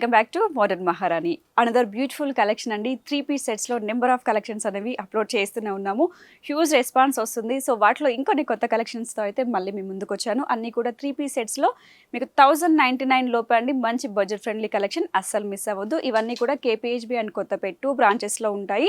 Welcome back to modern Maharani another beautiful collection అండి. Three piece సెట్స్లో number of collections అనేవి upload చేస్తూనే ఉన్నాము. హ్యూజ్ రెస్పాన్స్ వస్తుంది. సో వాటిలో ఇంకొన్ని కొత్త కలెక్షన్స్తో అయితే మళ్ళీ మీ ముందుకు వచ్చాను. అన్నీ కూడా త్రీ పీస్ సెట్స్లో మీకు థౌజండ్ నైంటీ నైన్ లోపే అండి. మంచి బడ్జెట్ ఫ్రెండ్లీ కలెక్షన్ అస్సలు మిస్ అవ్వద్దు. ఇవన్నీ కూడా కేపీహెచ్బి అండ్ కొత్తపేట టూ బ్రాంచెస్లో ఉంటాయి.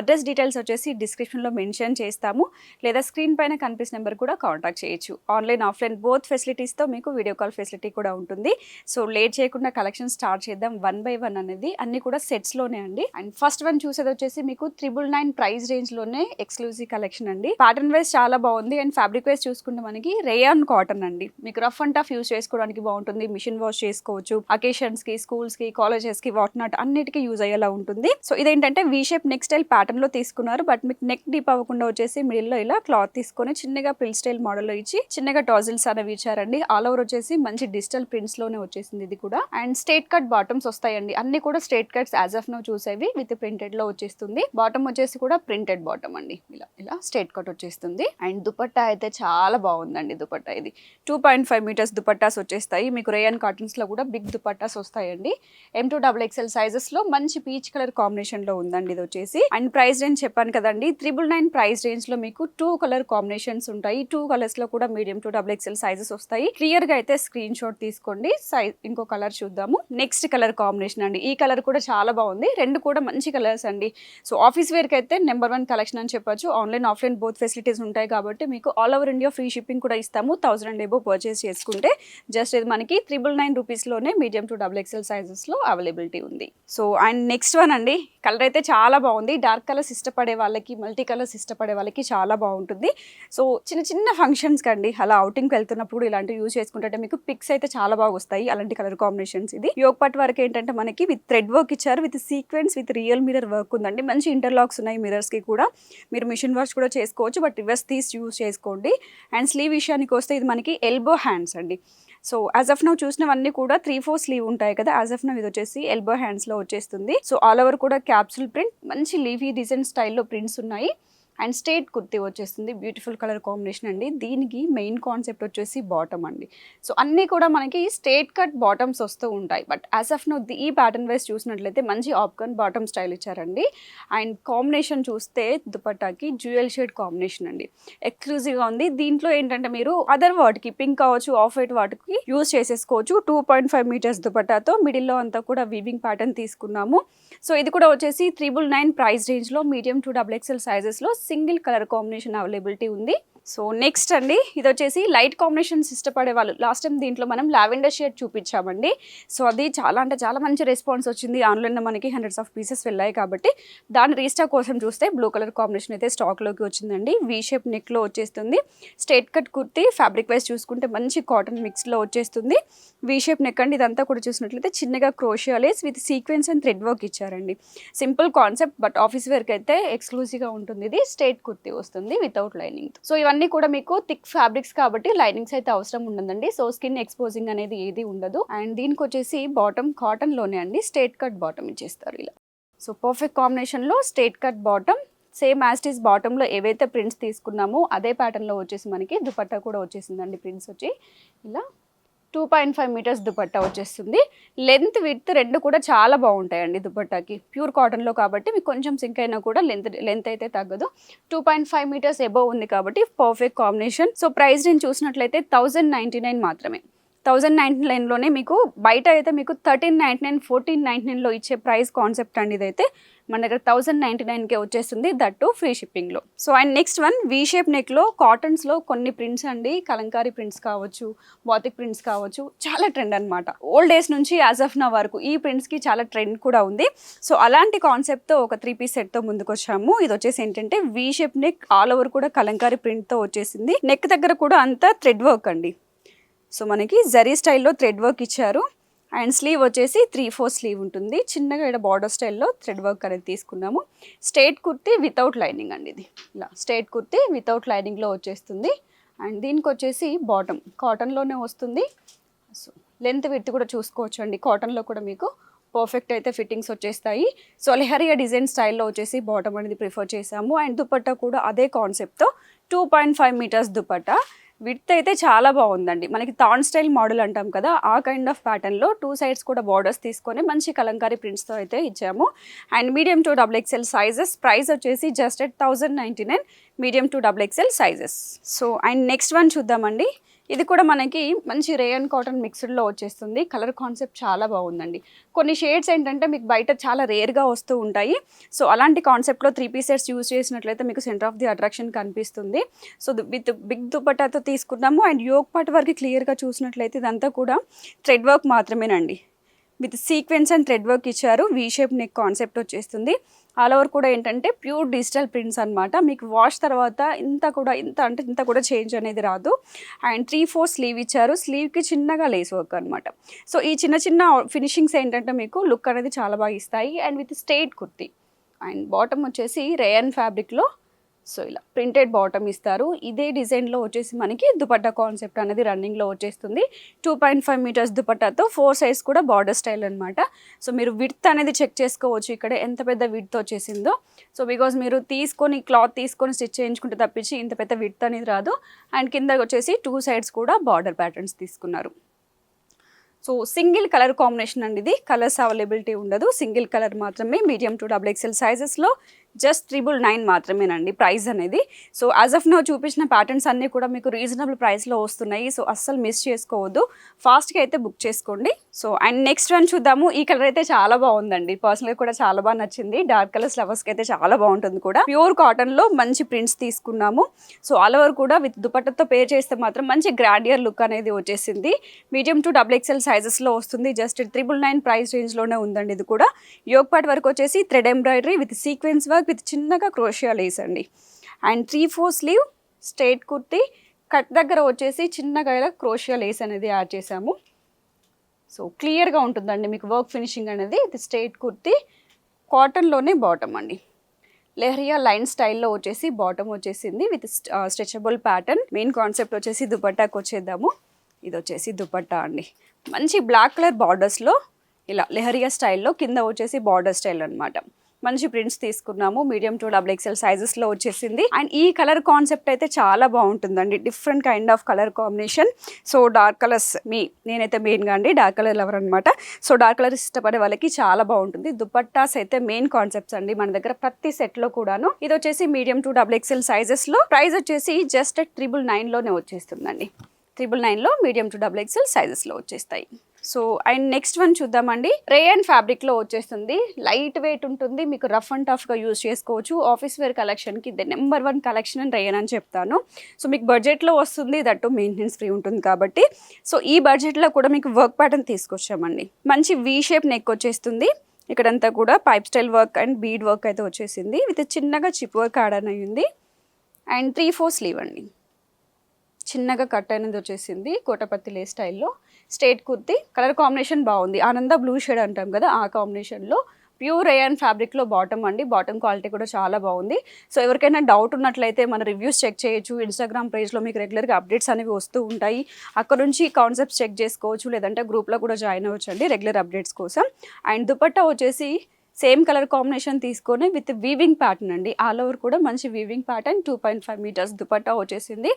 అడ్రస్ డీటెయిల్స్ వచ్చేసి డిస్క్రిప్షన్లో మెన్షన్ చేస్తాము. లేదా స్క్రీన్ పైన కనిపిస్తున్న నెంబర్ కూడా కాంటాక్ట్ చేయొచ్చు. ఆన్లైన్ ఆఫ్లైన్ బోత్ ఫెసిలిటీస్తో మీకు వీడియో కాల్ ఫెసిలిటీ కూడా ఉంటుంది. సో లేట్ చేయకుండా కలెక్షన్ స్టార్ట్ చేద్దాం వన్ బై వన్ అనేది. అన్ని కూడా సెట్స్లోనే అండి. అండ్ ఫస్ట్ వన్ చూసేది వచ్చేసి మీకు త్రిబుల్ నైన్ ప్రైస్ రేంజ్లోనే ఎక్స్క్లూజివ్ కలెక్షన్ అండి. ప్యాటర్న్ వైజ్ చాలా బాగుంది. అండ్ ఫ్యాబ్రిక్ వైజ్ చూసుకుంటే మనకి రేయాన్ కాటన్ అండి. మీకు రఫ్ అండ్ టఫ్ యూస్ చేసుకోవడానికి బాగుంటుంది. మిషన్ వాష్ చేసుకోవచ్చు. అకేషన్స్కి స్కూల్స్కి కాలేజెస్కి వాట్ నాట్ అన్నిటికీ యూజ్ అయ్యేలా ఉంటుంది. సో ఇదేంటంటే వీ షేప్ నెక్ స్టైల్ ప్యాటర్న్లో తీసుకున్నారు. బట్ మీకు నెక్ డీప్ అవ్వకుండా వచ్చేసి మిడిల్లో ఇలా క్లాత్ తీసుకొని చిన్నగా పిల్ స్టైల్ మోడల్లో ఇచ్చి చిన్నగా టాజిల్స్ అనేవి ఇచ్చారండి. ఆల్ ఓవర్ వచ్చేసి మంచి డిజిటల్ ప్రింట్స్లోనే వచ్చేసింది ఇది కూడా. అండ్ స్ట్రేట్ కట్ బాటమ్స్ వస్తాయండి. అన్ని కూడా straight cuts as of now చూసేవి with ప్రింటెడ్లో వచ్చేస్తుంది. బాటమ్ వచ్చేసి కూడా ప్రింటెడ్ బాటమ్ అండి. ఇలా ఇలా స్ట్రేట్ కట్ వచ్చేస్తుంది. అండ్ దుపట్టా అయితే చాలా బాగుందండి దుపట్టా ఇది. Two point five metres dupattas వచ్చేస్తాయి. మీకు రేయన్ కాటన్స్లో కూడా బిగ్ దుపట్టాస్ వస్తాయండి. ఎం టూ డబుల్ ఎక్స్ఎల్ సైజెస్లో మంచి పీచ్ కలర్ కాంబినేషన్లో ఉందండి ఇది వచ్చేసి. అండ్ ప్రైస్ రేంజ్ చెప్పాను కదండి. త్రిబుల్ నైన్ ప్రైస్ రేంజ్లో మీకు టూ కలర్ కాంబినేషన్స్ ఉంటాయి. టూ కలర్స్లో కూడా medium to double XL sizes వస్తాయి. క్లియర్గా అయితే స్క్రీన్ షాట్ తీసుకోండి. సైజ్ ఇంకో కలర్ చూద్దాము. నెక్స్ట్ కలర్ కాంబినేషన్ అండి. ఈ కలర్ కూడా చాలా బాగుంది. రెండు కూడా మంచి కలర్స్ అండి. సో ఆఫీస్ వేర్కి అయితే నెంబర్ వన్ కలెక్షన్ అని చెప్పొచ్చు. ఆన్లైన్ ఆఫ్లైన్ బోత్ ఫెసిలిటీస్ ఉంటాయి కాబట్టి మీకు all over India free shipping కూడా ఇస్తాము. థౌసండ్ అండ్ ఎబో పర్చేస్ చేసుకుంటే జస్ట్ ఇది మనకి త్రిబుల్ నైన్ రూపీస్లోనే మీడియం టు డబుల్ ఎక్స్ఎల్ సైజెస్లో అవైలబిలిటీ ఉంది. సో అండ్ నెక్స్ట్ వన్ అండి. కలర్ అయితే చాలా బాగుంది. డార్క్ కలర్స్ ఇష్టపడే వాళ్ళకి మల్టీ కలర్స్ ఇష్టపడే వాళ్ళకి చాలా బాగుంటుంది. సో చిన్న చిన్న ఫంక్షన్స్కి అండి అలా అవుటింగ్కి వెళ్తున్నప్పుడు ఇలాంటివి యూజ్ చేసుకుంటే మీకు పిక్స్ అయితే చాలా బాగా వస్తాయి. అలాంటి కలర్ కాంబినేషన్స్ ఇది. యోగ్ పట్ వరకు ఏంటంటే మనకి విత్ థ్రెడ్ వర్క్ ఇచ్చారు. With sequence with real mirror work ఉందండి. మంచి ఇంటర్లాక్స్ ఉన్నాయి మిరర్స్కి కూడా. మీరు మిషన్ వాష్ కూడా చేసుకోవచ్చు బట్ రివర్స్ తీసి యూజ్ చేసుకోండి. అండ్ స్లీవ్ విషయానికి వస్తే ఇది మనకి ఎల్బో హ్యాండ్స్ అండి. సో యాజ్ ఆఫ్ నౌ చూసినవన్నీ కూడా త్రీ ఫోర్ స్లీవ్ ఉంటాయి కదా. యాజ్ ఆఫ్ నౌ ఇది వచ్చేసి ఎల్బో హ్యాండ్స్లో వచ్చేస్తుంది. సో ఆల్ ఓవర్ కూడా క్యాప్సూల్ ప్రింట్. మంచి లీవీ డిజైన్ స్టైల్లో ప్రింట్స్ ఉన్నాయి. అండ్ స్టేట్ కుర్తీ వచ్చేస్తుంది. బ్యూటిఫుల్ కలర్ కాంబినేషన్ అండి. దీనికి మెయిన్ కాన్సెప్ట్ వచ్చేసి బాటమ్ అండి. సో అన్నీ కూడా మనకి స్టేట్ కట్ బాటమ్స్ వస్తూ ఉంటాయి. బట్ యాజ్ ఆఫ్ నో ఈ ప్యాటర్న్ వైజ్ చూసినట్లయితే మంచి ఆప్కన్ బాటమ్ స్టైల్ ఇచ్చారండి. అండ్ కాంబినేషన్ చూస్తే దుపట్టాకి జ్యువెల్ షేడ్ కాంబినేషన్ అండి. ఎక్స్క్లూజివ్గా ఉంది. దీంట్లో ఏంటంటే మీరు అదర్ వాటికి పింక్ కావచ్చు ఆఫ్ వైట్ వాటికి యూజ్ చేసేసుకోవచ్చు. టూ పాయింట్ ఫైవ్ మీటర్స్ దుపట్టాతో మిడిల్లో అంతా కూడా వీవింగ్ ప్యాటర్న్ తీసుకున్నాము. సో ఇది కూడా వచ్చేసి త్రిబుల్ నైన్ ప్రైస్ రేంజ్లో మీడియం టు డబుల్ ఎక్స్ఎల్ సైజెస్లో సింగిల్ కలర్ కాంబినేషన్ అవైలబిలిటీ ఉంది. సో నెక్స్ట్ అండి ఇది వచ్చేసి లైట్ కాంబినేషన్స్ ఇష్టపడే వాళ్ళు. లాస్ట్ టైం దీంట్లో మనం లావెండర్ షేడ్ చూపించామండి. సో అది చాలా అంటే చాలా మంచి రెస్పాన్స్ వచ్చింది. ఆన్లైన్లో మనకి హండ్రెడ్స్ ఆఫ్ పీసెస్ వెళ్ళాయి కాబట్టి దాని రీస్టాక్ కోసం చూస్తే బ్లూ కలర్ కాంబినేషన్ అయితే స్టాక్లోకి వచ్చిందండి. వీ షేప్ నెక్లో వచ్చేస్తుంది. Straight cut kurti fabric wise చూసుకుంటే మంచి కాటన్ మిక్స్లో వచ్చేస్తుంది. వీ షేప్ నెక్ అండి ఇదంతా కూడా చూసినట్లయితే చిన్నగా crochet lace with sequence and thread work ఇచ్చారండి. సింపుల్ కాన్సెప్ట్ బట్ ఆఫీస్ వేర్కి అయితే ఎక్స్క్లూజివ్గా ఉంటుంది. ఇది స్ట్రేట్ కుర్తి వస్తుంది వితౌట్ లైనింగ్ సో ఇవన్నీ కూడా మీకు థిక్ ఫ్యాబ్రిక్స్ కాబట్టి లైనింగ్స్ అయితే అవసరం ఉండదండి సో స్కిన్ ఎక్స్పోజింగ్ అనేది ఏది ఉండదు. అండ్ దీనికి వచ్చేసి బాటమ్ కాటన్లోనే అండి. స్ట్రేట్ కట్ బాటమ్ ఇచ్చేస్తారు ఇలా. సో పర్ఫెక్ట్ కాంబినేషన్లో straight cut bottom same as it is బాటంలో ఏవైతే ప్రింట్స్ తీసుకున్నామో అదే ప్యాటర్న్లో వచ్చేసి మనకి దుపట్టా కూడా వచ్చేసిందండి ప్రింట్స్ వచ్చి. ఇలా two point five metres dupatta వచ్చేస్తుంది. లెంత్ విత్ రెండు కూడా చాలా బాగుంటాయండి దుపట్టాకి. ప్యూర్ కాటన్లో కాబట్టి మీకు కొంచెం సింక్ అయినా కూడా లెంత్ లెంత్ అయితే తగ్గదు. Two point five metres above ఉంది కాబట్టి పర్ఫెక్ట్ కాంబినేషన్ సో ప్రైస్ నేను చూసినట్లయితే థౌజండ్ నైంటీ నైన్ మాత్రమే. థౌజండ్ నైంటీ నైన్లోనే మీకు బయట అయితే మీకు thirteen ninety nine fourteen ninety నైన్లో ఇచ్చే ప్రైస్ కాన్సెప్ట్ అండి ఇదైతే. మన దగ్గర థౌజండ్ నైంటీ నైన్కే వచ్చేస్తుంది. దట్ టు ఫ్రీ షిప్పింగ్లో so and next one V shape నెక్లో కాటన్స్లో కొన్ని ప్రింట్స్ అండి. కలంకారీ ప్రింట్స్ కావచ్చు బాతిక్ ప్రింట్స్ కావచ్చు. చాలా ట్రెండ్ అనమాట ఓల్డ్ డేస్ నుంచి యాజ్ ఆఫ్ నా వరకు ఈ ప్రింట్స్కి చాలా ట్రెండ్ కూడా ఉంది. సో అలాంటి కాన్సెప్ట్తో ఒక త్రీ పీస్ సెట్తో ముందుకు వచ్చాము ఇది వచ్చేసి ఏంటంటే V shape neck all over కూడా కలంకారీ ప్రింట్తో వచ్చేసింది. నెక్ దగ్గర కూడా అంతా థ్రెడ్ వర్క్ అండి. సో మనకి జరీ స్టైల్లో థ్రెడ్ వర్క్ ఇచ్చారు. అండ్ స్లీవ్ వచ్చేసి త్రీ ఫోర్ స్లీవ్ ఉంటుంది. చిన్నగా ఇక్కడ బార్డర్ స్టైల్లో థ్రెడ్ వర్క్ అనేది తీసుకున్నాము. స్ట్రేట్ కుర్తి వితౌట్ లైనింగ్ అండి ఇది. ఇలా స్ట్రేట్ కుర్తి వితౌట్ లైనింగ్లో వచ్చేస్తుంది. అండ్ దీనికి వచ్చేసి బాటమ్ కాటన్లోనే వస్తుంది. సో లెంత్ విత్ కూడా చూసుకోవచ్చు అండి కాటన్లో కూడా మీకు పర్ఫెక్ట్ అయితే ఫిట్టింగ్స్ వచ్చేస్తాయి. సో లెహరియా డిజైన్ స్టైల్లో వచ్చేసి బాటమ్ అనేది ప్రిఫర్ చేసాము అండ్ దుపట్టా కూడా అదే కాన్సెప్ట్తో two point five metres dupatta. Width అయితే చాలా బాగుందండి. మనకి థాన్ స్టైల్ మోడల్ అంటాం కదా ఆ కైండ్ ఆఫ్ ప్యాటర్న్లో టూ సైడ్స్ కూడా బార్డర్స్ తీసుకొని మంచి కలంకారీ ప్రింట్స్తో అయితే ఇచ్చాము. And medium to double XL sizes price వచ్చేసి just at thousand ninety nine medium to double XL sizes. So and next one చూద్దామండి. ఇది కూడా మనకి మంచి రేయన్ కాటన్ మిక్స్డ్లో వచ్చేస్తుంది. కలర్ కాన్సెప్ట్ చాలా బాగుందండి. కొన్ని షేడ్స్ ఏంటంటే మీకు బయట చాలా రేర్గా వస్తూ ఉంటాయి. సో అలాంటి కాన్సెప్ట్లో త్రీ పీసెస్ యూస్ చేసినట్లయితే మీకు సెంటర్ ఆఫ్ ది అట్రాక్షన్ కనిపిస్తుంది. సో విత్ బిగ్ దుపట్టాతో తీసుకున్నాము. అండ్ యోగ్ పార్ట్ వరకు క్లియర్గా చూసినట్లయితే ఇదంతా కూడా థ్రెడ్ వర్క్ మాత్రమేనండి. With sequence and thread work ఇచ్చారు. వీ షేప్ నెక్ కాన్సెప్ట్ వచ్చేస్తుంది. ఆల్ ఓవర్ కూడా ఏంటంటే ప్యూర్ డిజిటల్ ప్రింట్స్ అనమాట మీకు వాష్ తర్వాత ఇంత కూడా ఇంత అంటే ఇంత కూడా చేంజ్ అనేది రాదు. అండ్ త్రీ ఫోర్ స్లీవ్ ఇచ్చారు. స్లీవ్కి చిన్నగా లేస్ వర్క్ అనమాట సో ఈ చిన్న చిన్న ఫినిషింగ్స్ ఏంటంటే మీకు లుక్ అనేది చాలా బాగా ఇస్తాయి. And with straight kurti. And bottom వచ్చేసి రేయన్ ఫ్యాబ్రిక్లో సో ఇలా ప్రింటెడ్ బాటమ్ ఇస్తారు. ఇదే డిజైన్లో వచ్చేసి మనకి దుపట్టా కాన్సెప్ట్ అనేది రన్నింగ్లో వచ్చేస్తుంది. టూ పాయింట్ ఫైవ్ మీటర్స్ దుపట్టాతో ఫోర్ సైజ్ కూడా బార్డర్ స్టైల్ అనమాట సో మీరు విడ్త్ అనేది చెక్ చేసుకోవచ్చు ఇక్కడ ఎంత పెద్ద విడ్త్ వచ్చేసిందో. సో బికాజ్ మీరు తీసుకొని క్లాత్ తీసుకొని స్టిచ్ చేయించుకుంటే తప్పించి ఇంత పెద్ద విడ్త్ అనేది రాదు. అండ్ కింద వచ్చేసి టూ సైడ్స్ కూడా బార్డర్ ప్యాటర్న్స్ తీసుకున్నారు. సో సింగిల్ కలర్ కాంబినేషన్ అండి ఇది. కలర్స్ అవైలబిలిటీ ఉండదు. సింగిల్ కలర్ మాత్రమే మీడియం టు డబుల్ ఎక్సెల్ సైజెస్లో జస్ట్ త్రిబుల్ నైన్ మాత్రమేనండి ప్రైస్ అనేది. సో యాజ్ ఆఫ్ నో చూపించిన ప్యాటర్న్స్ అన్నీ కూడా మీకు రీజనబుల్ ప్రైస్లో వస్తున్నాయి. సో అస్సలు మిస్ చేసుకోవద్దు. ఫాస్ట్గా అయితే బుక్ చేసుకోండి. సో అండ్ నెక్స్ట్ వన్ చూద్దాము. ఈ కలర్ అయితే చాలా బాగుందండి. పర్సనల్గా కూడా చాలా బాగా నచ్చింది. డార్క్ కలర్స్ లవర్స్కి అయితే చాలా బాగుంటుంది కూడా. ప్యూర్ కాటన్లో మంచి ప్రింట్స్ తీసుకున్నాము. సో ఆల్ ఓవర్ కూడా విత్ దుపట్టతో పేర్ చేస్తే మాత్రం మంచి గ్రాండియర్ లుక్ అనేది వచ్చేసింది. మీడియం టు డబుల్ ఎక్స్ఎల్ సైజెస్లో వస్తుంది. జస్ట్ త్రిబుల్ నైన్ ప్రైస్ రేంజ్లోనే ఉందండి ఇది కూడా. యోగపాట్ వరకు వచ్చేసి thread embroidery with sequence work with చిన్నగా క్రోషియా లేస్ అండి. And three four sleeve straight kurti cut దగ్గర వచ్చేసి చిన్నగా ఇలా క్రోషియా లేస్ అనేది యాడ్ చేసాము సో క్లియర్గా ఉంటుందండి మీకు వర్క్ ఫినిషింగ్ అనేది. ఇది స్ట్రైట్ కుర్తి కాటన్లోనే బాటమ్ అండి. లెహరియా లైన్ స్టైల్లో వచ్చేసి బాటమ్ వచ్చేసింది with stretchable pattern main concept వచ్చేసి దుపట్టాకి వచ్చేద్దాము. ఇది వచ్చేసి దుపట్టా అండి. మంచి బ్లాక్ కలర్ బార్డర్స్లో ఇలా లెహరియా స్టైల్లో కింద వచ్చేసి బార్డర్ స్టైల్ అన్నమాట. మంచి ప్రింట్స్ తీసుకున్నాము. మీడియం టు డబుల్ ఎక్స్ఎల్ సైజెస్లో వచ్చేసింది. అండ్ ఈ కలర్ కాన్సెప్ట్ అయితే చాలా బాగుంటుందండి. Different kind of colour combination so dark colours మీ నేనైతే మెయిన్గా అండి. డార్క్ కలర్ లవర్ అనమాట సో డార్క్ కలర్ ఇష్టపడే వాళ్ళకి చాలా బాగుంటుంది. దుపట్టాస్ అయితే మెయిన్ కాన్సెప్ట్స్ అండి మన దగ్గర ప్రతి సెట్లో కూడాను. ఇది వచ్చేసి మీడియం టు డబుల్ ఎక్స్ఎల్ సైజెస్లో ప్రైస్ వచ్చేసి జస్ట్ త్రిబుల్ నైన్లోనే వచ్చేస్తుందండి. త్రిబుల్ నైన్లో మీడియం టు డబుల్ ఎక్స్ఎల్ సైజెస్లో వచ్చేస్తాయి. సో అండ్ నెక్స్ట్ వన్ చూద్దామండి. రేయన్ ఫ్యాబ్రిక్లో వచ్చేస్తుంది. లైట్ వెయిట్ ఉంటుంది. మీకు రఫ్ అండ్ టఫ్గా యూజ్ చేసుకోవచ్చు. ఆఫీస్ వేర్ కలెక్షన్కి ఇది నెంబర్ వన్ కలెక్షన్ అని రేయన్ అని చెప్తాను. సో మీకు బడ్జెట్లో వస్తుంది. దట్టు మెయింటెనెన్స్ ఫ్రీ ఉంటుంది కాబట్టి. సో ఈ బడ్జెట్లో కూడా మీకు వర్క్ ప్యాటర్న్ తీసుకొచ్చామండి. మంచి వీ షేప్ నెక్ వచ్చేస్తుంది. ఇక్కడంతా కూడా pipe style work and bead work అయితే వచ్చేసింది. విత్ చిన్నగా చిప్ వర్క్ ఆడనయ్యింది అండ్ త్రీ ఫోర్ స్లీవ్ అండి. చిన్నగా కట్ అయినది వచ్చేసింది కోటపత్తి లే స్టైల్లో. స్టేట్ కుర్తి కలర్ కాంబినేషన్ బాగుంది. ఆనంద బ్లూ షేడ్ అంటాం కదా ఆ కాంబినేషన్లో. ప్యూర్ రేయన్ ఫ్యాబ్రిక్లో బాటమ్ అండి. బాటమ్ క్వాలిటీ కూడా చాలా బాగుంది. సో ఎవరికైనా డౌట్ ఉన్నట్లయితే మన రివ్యూస్ చెక్ చేయొచ్చు. ఇన్స్టాగ్రామ్ పేజ్లో మీకు రెగ్యులర్గా అప్డేట్స్ అనేవి వస్తూ ఉంటాయి. అక్కడ నుంచి కాన్సెప్ట్స్ చెక్ చేసుకోవచ్చు లేదంటే గ్రూప్లో కూడా జాయిన్ అవ్వచ్చు అండి రెగ్యులర్ అప్డేట్స్ కోసం. అండ్ దుపట్టా వచ్చేసి సేమ్ కలర్ కాంబినేషన్ తీసుకొని విత్ వీవింగ్ ప్యాటర్న్ అండి. ఆల్ ఓవర్ కూడా మంచి weaving pattern two point five metres dupatta వచ్చేసింది.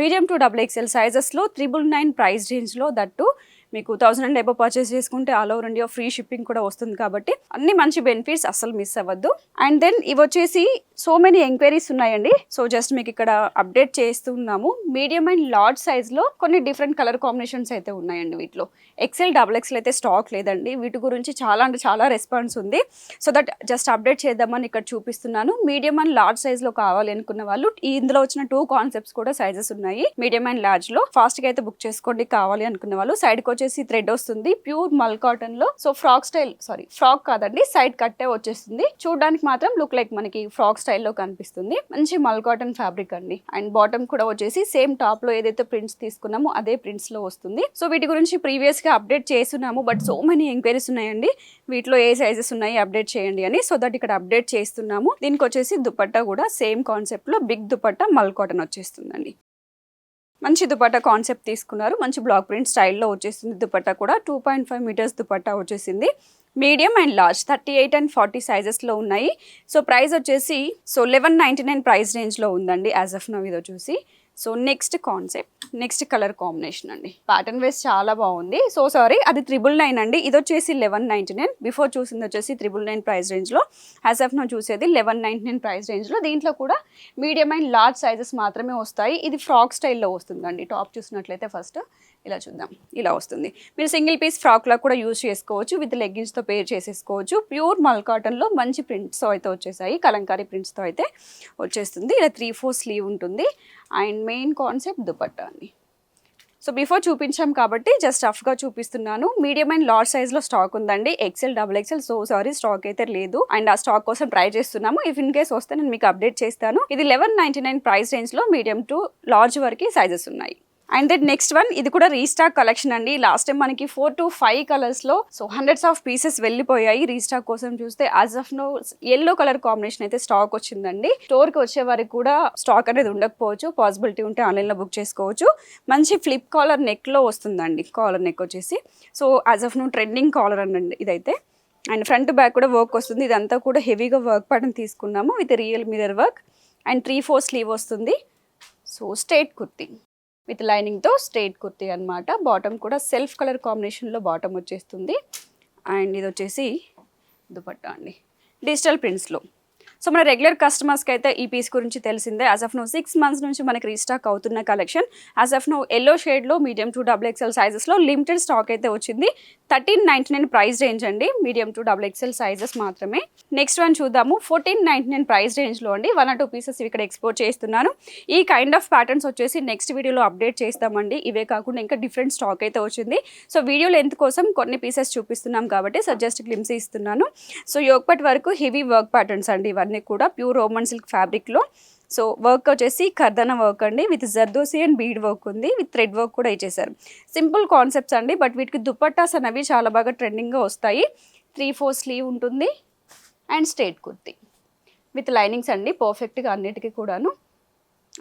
మీడియం టు డబుల్ ఎక్స్ఎల్ సైజెస్లో త్రిబుల్ నైన్ ప్రైస్ రేంజ్లో దట్టు మీకు థౌసండ్ అండ్ ఎబో పర్చేస్ చేసుకుంటే all over India free shipping కూడా వస్తుంది కాబట్టి అన్ని మంచి బెనిఫిట్స్ అస్సలు మిస్ అవ్వద్దు. అండ్ దెన్ ఇవి వచ్చేసి సో మెనీ ఎంక్వైరీస్ ఉన్నాయండి. సో జస్ట్ మీకు ఇక్కడ అప్డేట్ చేస్తున్నాము మీడియం అండ్ లార్జ్ సైజ్లో కొన్ని డిఫరెంట్ కలర్ కాంబినేషన్స్ అయితే ఉన్నాయండి వీటిలో. ఎక్సెల్ డబుల్ ఎక్సెల్ అయితే స్టాక్ లేదండి. వీటి గురించి చాలా అంటే చాలా రెస్పాన్స్ ఉంది. సో దట్ జస్ట్ అప్డేట్ చేద్దామని ఇక్కడ చూపిస్తున్నాను. మీడియం అండ్ లార్జ్ సైజ్లో కావాలి అనుకున్న వాళ్ళు ఇందులో వచ్చిన టూ కాన్సెప్ట్స్ కూడా సైజెస్ ఉన్నాయి. మీడియం అండ్ లార్జ్లో ఫాస్ట్గా అయితే బుక్ చేసుకోండి కావాలి అనుకున్న వాళ్ళు. సైడ్కి వచ్చేసి థ్రెడ్ వస్తుంది. ప్యూర్ మల్ కాటన్లో so frock style sorry frock కాదండి సైడ్ కట్టే వచ్చేస్తుంది. చూడడానికి మాత్రం లుక్ లైక్ మనకి ఫ్రాక్ స్టైల్లో కనిపిస్తుంది. మంచి మల్ కాటన్ ఫ్యాబ్రిక్ అండి. అండ్ బాటమ్ కూడా వచ్చేసి సేమ్ టాప్లో ఏదైతే ప్రింట్స్ తీసుకున్నామో అదే ప్రింట్స్లో వస్తుంది. సో వీటి గురించి ప్రీవియస్గా అప్డేట్ చేస్తున్నాము. బట్ సో మెనీ ఎంక్వైరీస్ ఉన్నాయండి. వీటిలో ఏ సైజెస్ ఉన్నాయి అప్డేట్ చేయండి అని. సో దట్ ఇక్కడ అప్డేట్ చేస్తున్నాము. దీనికి వచ్చేసి దుపట్టా కూడా సేమ్ కాన్సెప్ట్లో బిగ్ దుపట్టా మల్ కాటన్ వచ్చేస్తుందండి. మంచి దుపట్టా కాన్సెప్ట్ తీసుకున్నారు. మంచి బ్లాక్ ప్రింట్ స్టైల్లో వచ్చేసింది. దుపట్టా కూడా two point five metres dupatta వచ్చేసింది. Medium and large thirty eight and forty సైజెస్లో ఉన్నాయి. సో ప్రైస్ వచ్చేసి so eleven ninety nine price రేంజ్లో ఉందండి యాజ్ ఆఫ్ నవ్ ఇది వచ్చేసి so next concept next colour combination అండి. ప్యాటర్న్ వేస్ చాలా బాగుంది. సో సారీ అది త్రిబుల్ నైన్ అండి. ఇది వచ్చేసి లెవెన్ నైంటీ నైన్ బిఫోర్ చూసింది వచ్చేసి త్రిబుల్ నైన్ ప్రైస్ రేంజ్లో యాజ్ ఆఫ్ నో చూసేది లెవెన్ నైంటీ నైన్ ప్రైస్ రేంజ్లో దీంట్లో కూడా మీడియం అండ్ లార్జ్ సైజెస్ మాత్రమే వస్తాయి. ఇది ఫ్రాక్ స్టైల్లో వస్తుందండి. టాప్ చూసినట్లయితే ఫస్ట్ ఇలా చూద్దాం. ఇలా వస్తుంది. మీరు సింగిల్ పీస్ ఫ్రాక్లా కూడా యూజ్ చేసుకోవచ్చు. విత్ లెగ్గిన్స్తో పేర్ చేసేసుకోవచ్చు. ప్యూర్ మల్ కాటన్లో మంచి ప్రింట్స్తో అయితే వచ్చేసాయి. కలంకారీ ప్రింట్స్తో అయితే వచ్చేస్తుంది. ఇలా త్రీ ఫోర్ స్లీవ్ ఉంటుంది. అండ్ మెయిన్ కాన్సెప్ట్ దుపట్టా అని సో బిఫోర్ చూపించాం కాబట్టి జస్ట్ రఫ్గా చూపిస్తున్నాను. మీడియం అండ్ లార్జ్ సైజ్లో స్టాక్ ఉందండి. XL double XL so sorry stock అయితే లేదు. అండ్ ఆ స్టాక్ కోసం ట్రై చేస్తున్నాము. ఇఫ్ ఇన్ కేస్ వస్తే నేను మీకు అప్డేట్ చేస్తాను. ఇది లెవెన్ నైంటీ నైన్ ప్రైస్ రేంజ్లో మీడియం టు లార్జ్ వరకు సైజెస్ ఉన్నాయి. అండ్ దెన్ నెక్స్ట్ వన్ ఇది కూడా రీస్టాక్ కలెక్షన్ అండి. లాస్ట్ టైం మనకి ఫోర్ టు ఫైవ్ కలర్స్లో సో హండ్రెడ్స్ ఆఫ్ పీసెస్ వెళ్ళిపోయాయి రీస్టాక్ కోసం చూస్తే. As of now yellow colour combination అయితే స్టాక్ వచ్చిందండి. స్టోర్కి వచ్చే వరకు కూడా స్టాక్ అనేది ఉండకపోవచ్చు. పాసిబిలిటీ ఉంటే ఆన్లైన్లో బుక్ చేసుకోవచ్చు. మంచి ఫ్లిప్ కాలర్ నెక్లో వస్తుందండి. కాలర్ నెక్ వచ్చేసి. So as of now trending collar అనండి ఇదైతే. అండ్ ఫ్రంట్ బ్యాక్ కూడా వర్క్ వస్తుంది. ఇదంతా కూడా హెవీగా వర్క్ ప్యాటర్న్ తీసుకున్నాము. With real mirror work and three four sleeve వస్తుంది. So straight kurti. విత్ లైనింగ్తో స్ట్రైట్ కుర్తీ అనమాట బాటమ్ కూడా సెల్ఫ్ కలర్ కాంబినేషన్లో బాటమ్ వచ్చేస్తుంది. అండ్ ఇది వచ్చేసి దుపట్టా అండి. డిజిటల్ ప్రింట్స్లో. సో మన రెగ్యులర్ కస్టమర్స్కి అయితే ఈ పీస్ గురించి తెలిసిందే. As of now six months నుంచి మనకి రీస్టాక్ అవుతున్న collection as of now yellow షేడ్లో మీడియం టు డబుల్ ఎక్స్ఎల్ సైజెస్లో లిమిటెడ్ స్టాక్ అయితే వచ్చింది. Thirteen ninety nine price range అండి. Medium to double XL sizes మాత్రమే. నెక్స్ట్ వన్ చూద్దాము. ఫోర్టీన్ నైంటీ నైన్ ప్రైస్ రేంజ్లో అండి. వన్ ఆర్ టూ పీసెస్ ఇక్కడ ఎక్స్పోర్ట్ చేస్తున్నాను. ఈ కైండ్ ఆఫ్ ప్యాటర్న్స్ వచ్చేసి నెక్స్ట్ వీడియోలో అప్డేట్ చేస్తామండి. ఇవే కాకుండా ఇంకా డిఫరెంట్ స్టాక్ అయితే వచ్చింది. సో వీడియో లెంత్ కోసం కొన్ని పీసెస్ చూపిస్తున్నాం కాబట్టి సో జస్ట్ గ్లిమ్స్ ఇస్తున్నాను సో యోగపట్ వరకు హెవీ వర్క్ ప్యాటర్న్స్ అండి ఇవన్నీ. కూడా ప్యూర్ రోమన్ సిల్క్ ఫ్యాబ్రిక్లో సో వర్క్ వచ్చేసి కర్దన వర్క్ అండి. With zardozi and bead work ఉంది. విత్ థ్రెడ్ వర్క్ కూడా ఇచ్చేసారు. సింపుల్ కాన్సెప్ట్స్ అండి. బట్ వీటికి దుపట్టాస్ అనేవి చాలా బాగా ట్రెండింగ్గా వస్తాయి. త్రీ ఫోర్ స్లీవ్ ఉంటుంది. And straight kurti. With linings అండి. పర్ఫెక్ట్గా అన్నిటికీ కూడాను.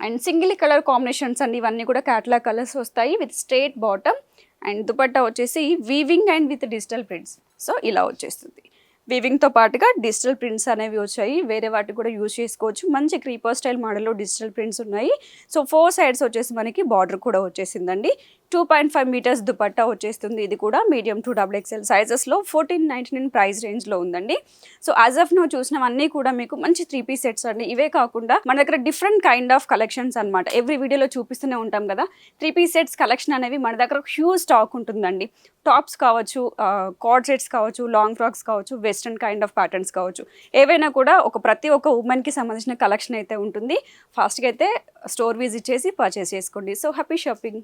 అండ్ సింగిల్ కలర్ కాంబినేషన్స్ అండి. ఇవన్నీ కూడా క్యాటలాగ్ కలర్స్ వస్తాయి. With straight bottom. And dupatta వచ్చేసి weaving and with digital prints. So ఇలా వచ్చేస్తుంది. వీవింగ్తో పాటుగా డిజిటల్ ప్రింట్స్ అనేవి వచ్చాయి. వేరే వాటికి కూడా యూజ్ చేసుకోవచ్చు. మంచి క్రీపర్ స్టైల్ మోడల్లో డిజిటల్ ప్రింట్స్ ఉన్నాయి. సో ఫోర్ సైడ్స్ వచ్చేసి మనకి బార్డర్ కూడా వచ్చేసిందండి. Two point five meters dupatta వచ్చేస్తుంది. ఇది కూడా మీడియం టు డబుల్ ఎక్స్ఎల్ సైజెస్లో ఫోర్టీన్ నైంటీ నైన్ ప్రైస్ రేంజ్లో ఉందండి. సో యాజ్ ఆఫ్ నో చూసినవన్నీ కూడా మీకు మంచి త్రీ పీస్ సెట్స్ అండి. ఇవే కాకుండా మన దగ్గర డిఫరెంట్ కైండ్ ఆఫ్ కలెక్షన్స్ అనమాట ఎవ్రీ వీడియోలో చూపిస్తూనే ఉంటాం కదా. త్రీ పీస్ సెట్స్ కలెక్షన్ అనేవి మన దగ్గర హ్యూజ్ స్టాక్ ఉంటుందండి. టాప్స్ కావచ్చు కార్డ్ సెట్స్ కావచ్చు లాంగ్ ఫ్రాక్స్ కావచ్చు వెస్ట్రన్ కైండ్ ఆఫ్ ప్యాటర్న్స్ కావచ్చు. ఏవైనా కూడా ఒక ప్రతి ఒక్క ఉమెన్కి సంబంధించిన కలెక్షన్ అయితే ఉంటుంది. ఫాస్ట్గా అయితే స్టోర్ విజిట్ చేసి పర్చేస్ చేసుకోండి. So happy shopping